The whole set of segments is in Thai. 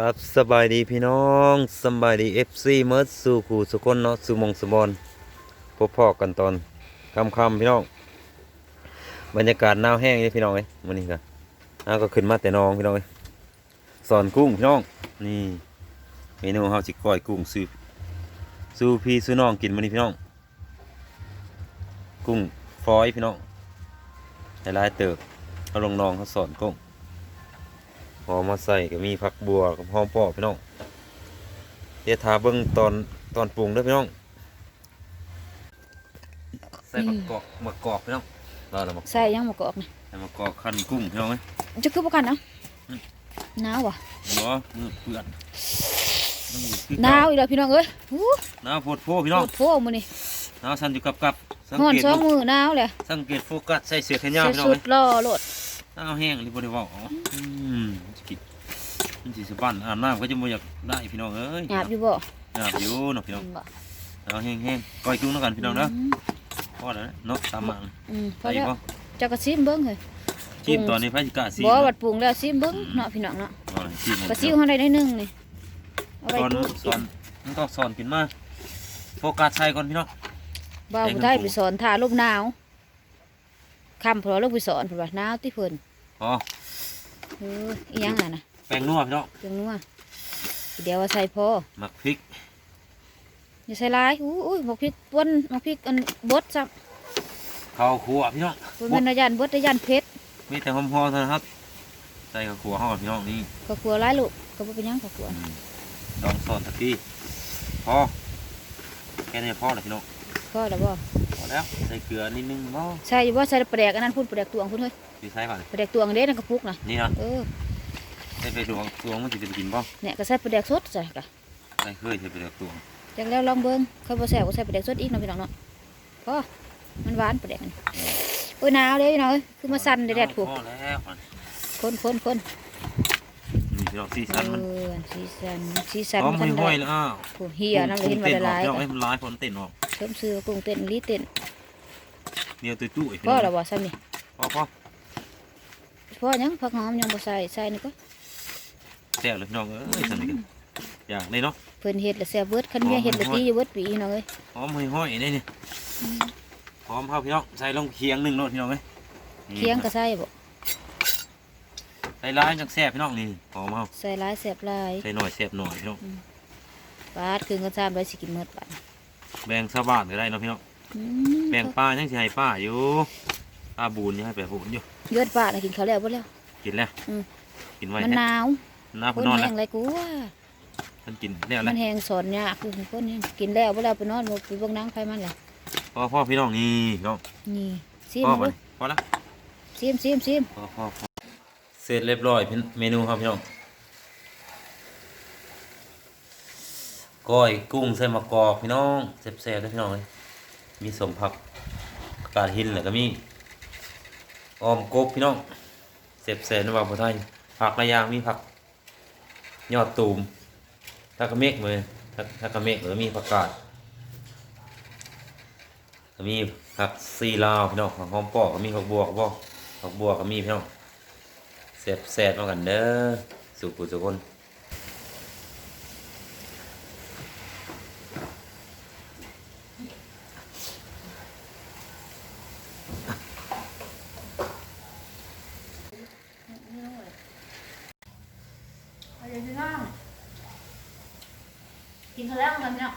ครับสบายดีพี่น้องสบายดีเอฟซีเมิร์ดสู่ขู่สุคนเนาะสู่มงสมบอนพบพ่อกันตอนค่ำพี่น้อง บรรยากาศหนาวแห้งนี่พี่น้องเอ้ยมันนี่กันน้าก็ขึ้นมาแต่น้องพี่น้องเอ้ยสอนกุ้งพี่น้องนี่เมนูเฮาสิก้อยกุ้งซื้อสู้พี่ซื้อน้องกินมันนี่พี่น้อง กุ้งฟอยพี่น้องหลายๆเติบเขาลงน้องเขาสอนกุ้ง พอมาใส่ก็มีผักบัวกับหอมปอพี่น้องเดี๋ยวทาเบิ้งตอนตอนปรุงเด้วยพี่น้อง ใส่มะกอกมะกอกพี่น้องรอแล้วมะใส่ยังหมกกอกนะใส่มะกอกขั้นกุ้งพี่น้องไหมจะคือประกันเนาะอืมหนาวว่ะหัวมือเปื้อนมันอยู่คือหนาวอีกแล้วพี่น้องเอ้ยหูหนาวโพดโพพี่น้องโคตรโฟมื้อนี่หนาวสั่นอยู่กับกับสังฮ้อนเกตสองเบิ่งมือหนาวเลยสังเกตโฟกัสใส่เสื้อแขนยาวใส่พี่น้องสุไหมดล่อโลดหนาวแห้งหรือบริวารอ๋ออืมมันสิกิน มันสิสะบันอาบน้ำก็จะบ่อยากได้พี่น้องเอ้ยหยาบอยู่บ่อาบอยู่เนาะพี่น้องบ่เอาแห้งๆก้อยกุ้งแล้วกันพี่น้องเนาะอืมพอแล้วนะเนาะตามมาอืมพอใส่แล้วบ่เจ้าก็ซิมเบิ่งเฮ้ยชิมตอนนี้พระจิกาซีบ่วัดปรุงแล้วซิมเบิ่งเนาะพี่น้องเนาะอ๋อชิมก็ซิมเฮาได้หน่อยหนึงนี่เอาสไว้อนปรุงสอนมันต้องสอนขึ้นมาโฟกัสใส่ก่อนพี่น้องบ่าวผู้ไทยไปสอนท่าลมหนาวคำเพอลงไปสอนเพิ่นว่าหนาวติเพิ่นอ๋อเอออีหยังอะนะ แป้งนัวพี่น้องเครื่องนัวเดี๋ยวว่าใส่พอหมักพริกอย่าใส่หลายอู้อุ้ยหมกพริกป่นหมกพริกอันบดซ้ำข้าวคั่วพี่น้องบ่แม่นว่าย่านบดแต่ย่านเผ็ดมีแต่หอมๆเท่านั้นครับ ใส่ข้าวคั่วห่อดพี่น้องนี่ก็กลัวหลายลูกก็บ่เป็นหยังก็กลัวอืมลองสอนตะกี้พอแค่นี้พอแล้วพี่น้องพอแล้วบ่พอแล้วใส่เกลือนิดนึงบ่ใส่อยู่บ่ใส่ปลาแดกอันนั้นพุ่นปลาแดกตวงพุ่นเฮ้ยพี่ใส่ก่อนปลาแดกตวงเด้นั่นกระปุกน่ะนี่นะเออ ใส่ไปดวงดวงมันสิจะกินบ่เนี่ยก็ใส่ปลาแดกสดใส่กะใส่เคยใส่ไปดวงดวงจักแล้วลองเบิ่งค่อยบ่แซ่บก็ใส่ปลาแดกสดอีกเนาะพี่น้องเนาะพอมันหวานปลาแดกอันนี้โอ้ยหนาวเลยพี่น้องเอ้ยคือมาสั่นแดดๆถูกพอแล้วมันคนคนคนนี่พี่น้องสีเอสันมันอสีสันสีสันหอมทันห้ได้อยๆแล้วอ้าวโอ้เฮียน้ำเลยเห็นว่าละลายกุ้งเต้นออกพี่น้องให้มันลายผลเต้นออกเพิ่มซื้อกุ้งเต้นลีเต้นเดียวตุ้ยตุ้ยพอแล้วบ่ซ้ำนี่พอพอพอยังผักหอมยังบ่ใส่ใส่นี่ก็แซ่บเลยพี่น้องเอ้ยสนิทกันอย่างนี้เนาะ เพิ่นเฮ็ดแล้วแซ่บเบิดคันเมียเฮ็ดแล้วตีอยู่เบิดปีพี่น้องเอ้ยหอมห้อยๆนี่นี่หอมเข้าพี่น้องใส่ลงเคียงหนึ่งเนาะพี่น้องเอ้ยนี่เคียงก็ใส่บ่ใส่ร้ายจังแซ่บพี่น้องนี่หอมเข้าใส่หลายแซ่บหลายใส่หน่อยแซ่บหน่อยพี่น้องบาดคืนก็ซ้ำไว้สิกินหมดบาดแบ่งชาวบ้านก็ได้เนาะพี่น้องอืมแบ่งป้ายังสิให้ป้าอยู่ป้าบูนยังให้ไปบูนอยู่เลือดบาดน่ะกินข้าวแล้วบ่แล้วกินแล้วอืมกินไว้มันหนะนาวห น้าคพุ่นนนอนแห้แล้วงไรกูว่ามันกินแล้วมัแล้วนแห้งสอนยากคือคนนี้กินแล้วบ่แล้วไปนอนบ่ไปเบิ่งหนังไผมันล่ะพอพ่อพี่น้องนี่พี่น้องนี่ซิมพ่อดูไปพอแล้วซิมซิมซิมพอพอพอเสร็จเรียบร้อยพี่เมนูครับพี่น้องก้อยกุ้งใส่มะกอกพี่น้องแซ่บๆเลยพี่น้องเลยมีสมผักกาดหินแล้วก็มีออมกบพี่น้องแซ่บๆในว่าผู้ไทยผักหลายอย่างมีผัก ยอดตูมถ้ากระเมกเลยถ้าถ้ากระเมกเออมีผักกาดก็มีผักซีลาวพี่น้องผักหอมปอกก็มีผักบัวก็บอกผักบัวก็มีพี่น้องแซ่บแซ่บมากันเด้อสุขุสุคน เอาเลยพี่น้อง กินข้าวแล้วกันเนาะ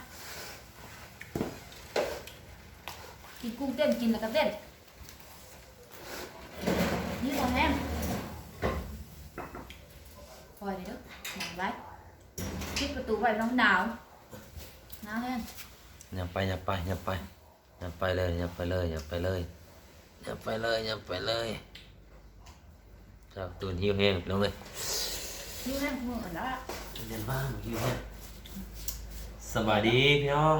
กินกุ้งเต้นกินแล้วก็เต้นนี่บ่แห้งปล่อยเลยเด้อหนังไว้ปิดประตูไว้น้องหนาวหนาวแห้งอย่าไปอย่าไปอย่าไปอย่าไปเลยอย่าไปเลยอย่าไปเลยอย่าไปเลยอย่าไปเลยเจ้าตูนหิวแห้งพี่น้องเลยหิวแห้งมืออ่อนแล้วเดินบ้างหิวแห้ง สบายดีพี่น้อง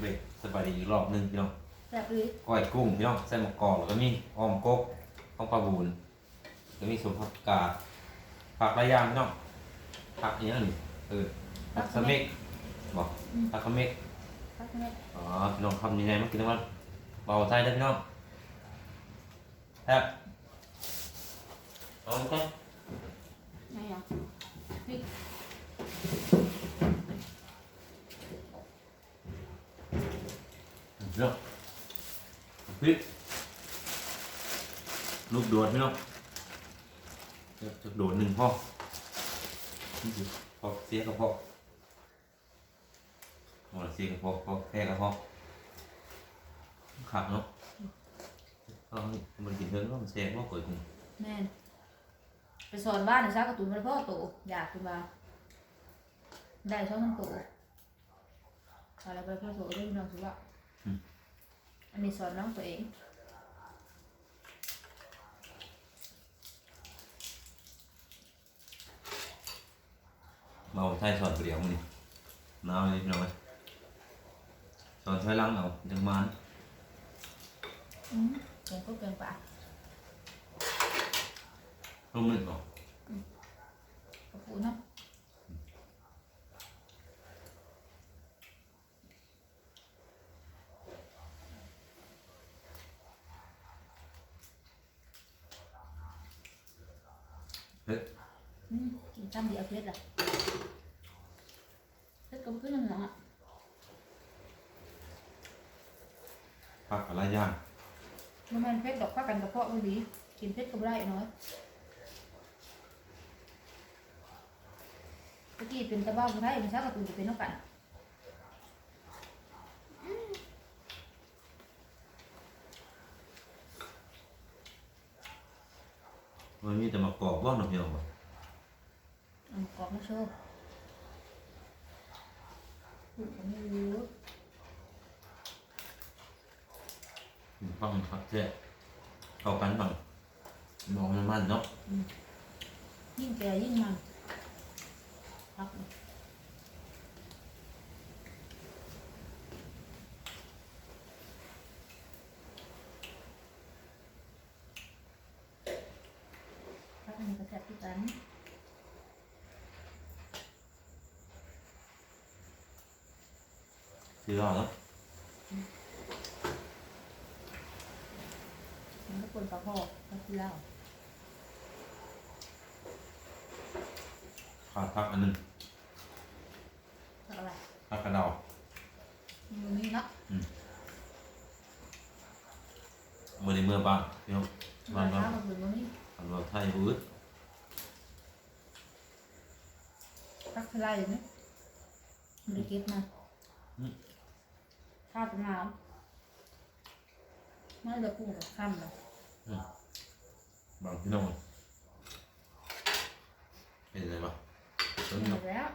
เบกสบายดีอีกรอบหนึงพี่น้องแซ่บเลยก้อยกุ้งพี่น้องใส่หมกกรอกแล้วก็มีอ้อมกบข้าวปลาบูนแล้วมีสมผักกาดผักหลายอย่างพี่น้องผักอหย่างนี้เออผักสะเม็กบอกผักขะเม็กพักแม่อ๋อพี่น้องทำยังไงมากินทั้งวันเบาใจได้อพี่น้องแอบเอาไปไงอะพริก เนาะพริกลูกโดดพี่น้องจะจะโดดหนึ่งพ่อนี่สิพอเสียกับพ่อโอ้เสียกับพ่อพ่อแพ้กับพ่อขาดเนาะเอามันกินเพิ่งก็มันแซ่บมากกว่าอีกแม่นไปสอนบ้านในซากกระตูนมันพ่อโตอยากขึ้นมาได้ช่องน้ำโตอะไรไปพ่อโตได้พี่น้องสุว่า อันนี้สอนน้องตัวเองเมาไทยสอนเปรี้ยวมันนี่น้ำเลยพี่น้องเอ้ยสอนใช้ล้างเอาจังมันอืมเกินก็เกินไปร่มรื่นเนาะขอบคุณเนาะ เฮ้ย อื มกินตามเดียวเพชรล่ะเพชรก็ขึ้นนั่นแหละผักอะไรย่างมันแม่นเพชรดอกข้ากันกระเพาะมันดีกินเพชรก็ไม่ได้น้อยเมื่อกี้เป็นตะบ้าไม่ได้มันซากการะตูนจะเป็นนกกันมันมีแต่มากรอบว่าหน่อยพี่น้องบ่ อันกรอบมาโชว์พูดก็ไม่รู้ ฟังครับแท้เข้ากันฟังมองมันมันเนาะยิ่งแก่ยิ่งมันพักเลยพักอันนี้ก็แซ่บที่กันคือรอดเนาะมันก็ปนปลาพอกก็คือเหล้าขาดผักอันหนึงพักอะไรผักกระเดามันมีเนาะเมื่อในเมื่อบ้านพี่น้องมับ้านนบ้านข้าวมันมันมีอันเราไทยบื้อพักทลายไหมมันได้เก็บมาข้าวเป็นน้ำมันเหลือกุ้งกับข้ามเลย บางพี่น้องเป็นไงบ้างต้นหมเนาะดแล้ว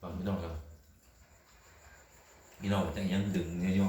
บางพี่น้องครับพี่น้องจะยังดึงเยอ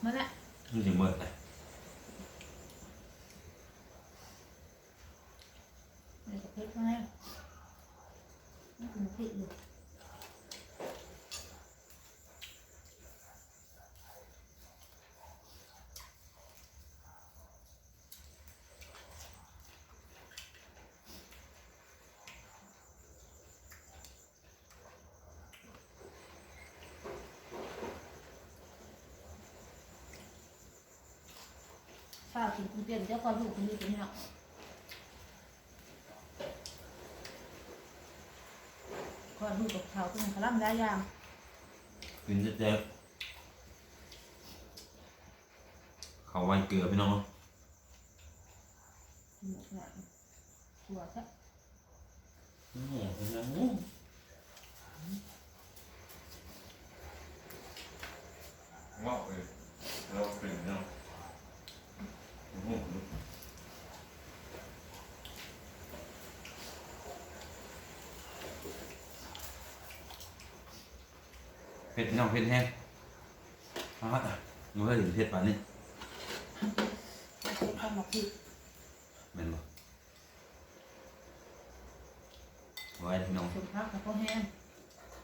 ๆเลยปว กินคุณเตรียนเจ้าความรู้คุณนี่เป็นหนักความรู้กับเขาต้องพลังได้ยางกินจะเจ็บเขาวันเกลือพี่น้องหมดละหัวซะนี่เป็นยังไงว้าวเลย ผ็ดน้องเผ็ดแห้งอ้าวมันก็ถึงเผ็ดป่านนี้ข้าวหมกพริกแม่นบ่ไว้พี่น้องสุนพักแล้วก็แห้ง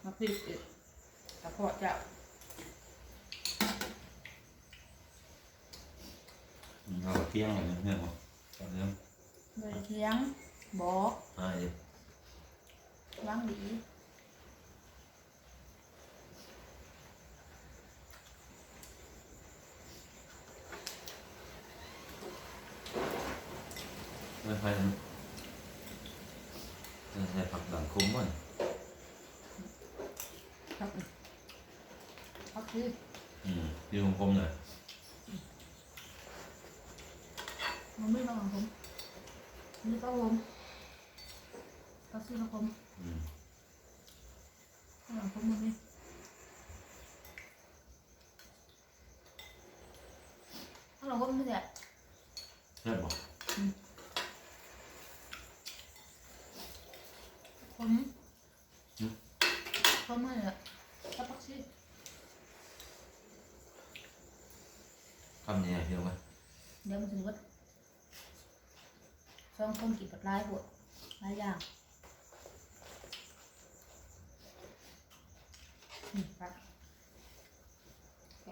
มาพริกอีกกระเพาะเจ้าเราเที่ยงอะไรเพื่อนบ่ตอนเริ่มบริเที่ยงบอกอ่าเดี๋ยวล้างดี ไม่ค่อยนะจะใส่ผักหลังคุ้มบ่นครับพักคืออืมที่คมๆหน่อยมันไม่ต้องของผมนี่ก็ผมก็ซื้อของผมอืมข้างหลังผมมันนี่ข้างหลังผมนี่แหละใช่บ่ผมผมไม่เลยถ้าพักซี่ คำนี้เดียวไหมเดี๋ยวมันถึงวัดสองคนกินกับลายบวลายอย่างนี่ปะแก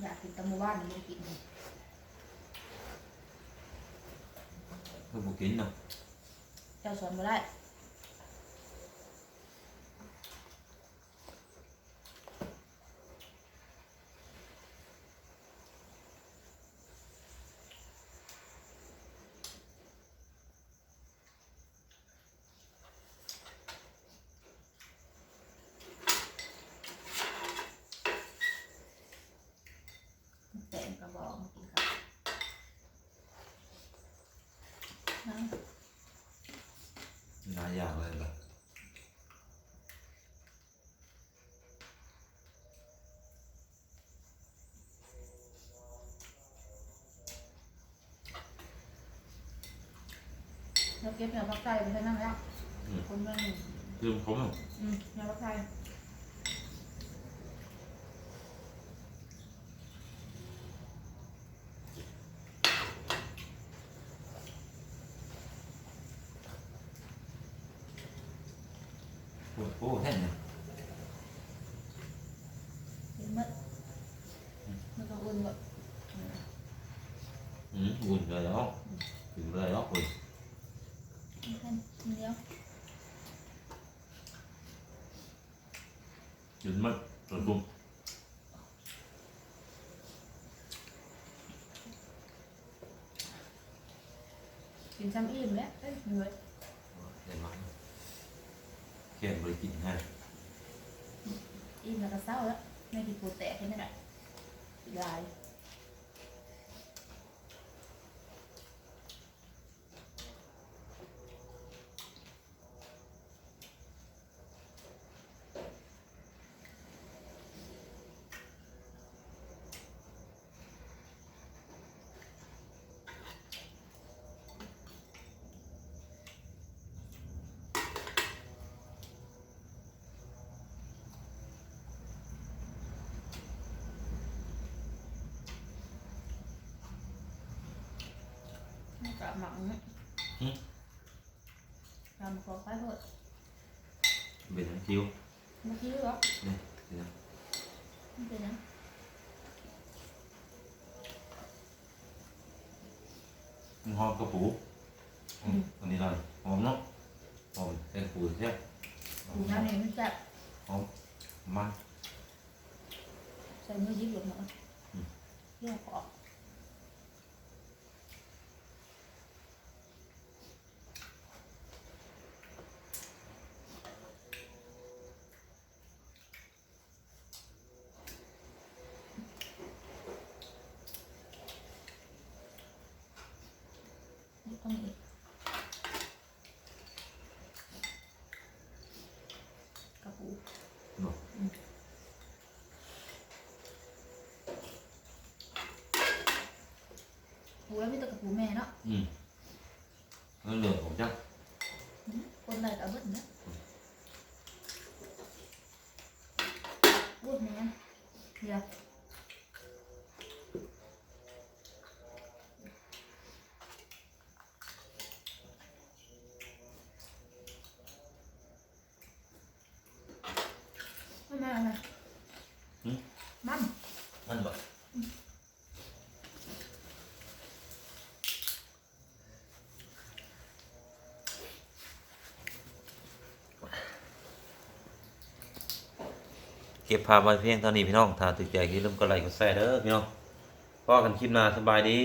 อยากกินตะมูว่านม่ได้กิน เลยเพื่อบุกินเนาะ เจ้าสอนมาได้ แต่งกระบอกมากินครับนะ หลายอย่างเลยแบบเราเก็บเนื้อผักไก่ไปใช้น้ำแล้วคนเมืองคือผมเนาะอืมเนื้อผักไก่โอ้โหแท่นเนี่ย เห็นมัดมันก็อุ่นแบบ อืมบุญเลยเนาะถึ งเลยเนาะคุณนี่แค่นี้เดียวหยุดมัดจนบุญ กินซ้ำอิ่มแค่ไมเขียนบริกินให้อิ่มแล้วก็เศร้าแล้วไม่กินปูแตกแค่นั้นแหละลาย ไม่กลับหมักเนี่ยทำกรอกไปหมดเป็นทั้งคิ้วเมื่อกี้หรอเนี่ยเห็นไหมไม่ กระปุกระปูเนาหัวมีแต่กระปูแม่เนาะอืม อะไรมันมันบ่เก็บภาพไว้เพียงเท่านี้พี่น้องถ้าถึกใจก็อย่าลืมกดไลค์กดแชร์เด้อพี่น้องพอกันคลิปหน้าสบายดี